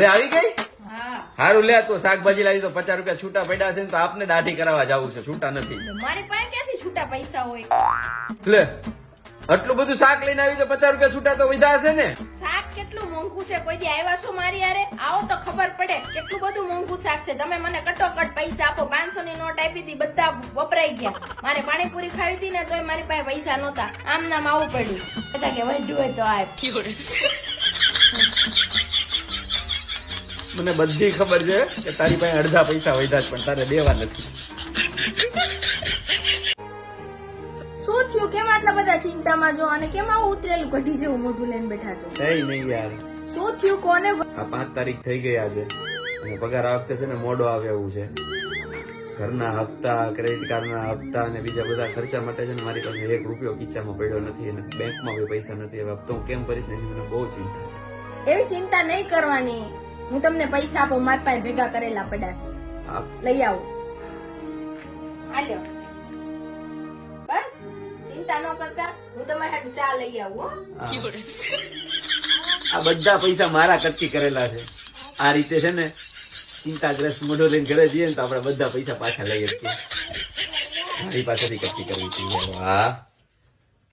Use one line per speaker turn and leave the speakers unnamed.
લે આવી ગઈ?
સારું
હારું લે તો શાકભાજી લાવી તો પચાસ રૂપિયા છૂટા પડ્યા છે ને તો આપને દાઢી કરાવવા જવું છે. છૂટા નથી.
મારી પાસે ક્યાંથી છૂટા પૈસા હોય?
લે આટલું બધું શાક લઈને આવી તો પચાસ રૂપિયા છૂટા તો વધ્યા હશે ને?
શાક કેટલું મોંઘું છે? કોઈ દી આવ્યા છો મારી યારે આવો તો ખબર પડે કેટલું બધું મોંઘું શાક છે. તમે મને કટોકટ પૈસા આપો. પાંચસો ની નોટ આપી હતી બધા વપરાઈ ગયા. મારે પાણીપુરી ખાવી હતી ને તોય મારી પાસે પૈસા નહોતા. આમ નામ આવું પડ્યું. બધા કે વધ્યું હોય તો આપ.
મને બધી ખબર છે કે તારી પાસે અડધા પૈસા વધ્યા જ પણ તારે દેવા નથી.
શું થયું? કેમ આટલા બધા ચિંતામાં જો અને કેમ આવું ઉતરેલું કઢી જેવું મોઢું લઈને બેઠા છો?
કઈ નહીં યાર.
શું થયું? કોને
આ પાંચ તારીખ થઈ ગઈ આજે. અને પગાર આ વખતે છે ને મોડો આવે એવું છે. ઘરના હપ્તા ક્રેડિટ કાર્ડના હપ્તા અને બીજા બધા ખર્ચા માટે છે ને મારી પાસે એક રૂપિયો ખીચામાં પડ્યો નથી અને બેંકમાં બી પૈસા નથી. હવે હપ્તો હું કેમ ભરીશ એની મને બહુ ચિંતા છે.
એવી ચિંતા નહીં કરવાની. હું તમને પૈસા આપો મારી પાસે ભેગા કરેલા પડ્યા છે લઈ આવો. હાલ્યો બસ ચિંતા ન કરતા હું તમારા હાટુ ચા લઈ આવું હો.
આ બધા પૈસા મારા કટકી કરેલા છે. આ રીતે છે ને ચિંતાગ્રસ્ત મોઢો લઈને ઘરે જઈએ ને તો આપણે બધા પૈસા પાછા લઈએ છીએ મારી પાસેથી કટકી કરવી જોઈએ હા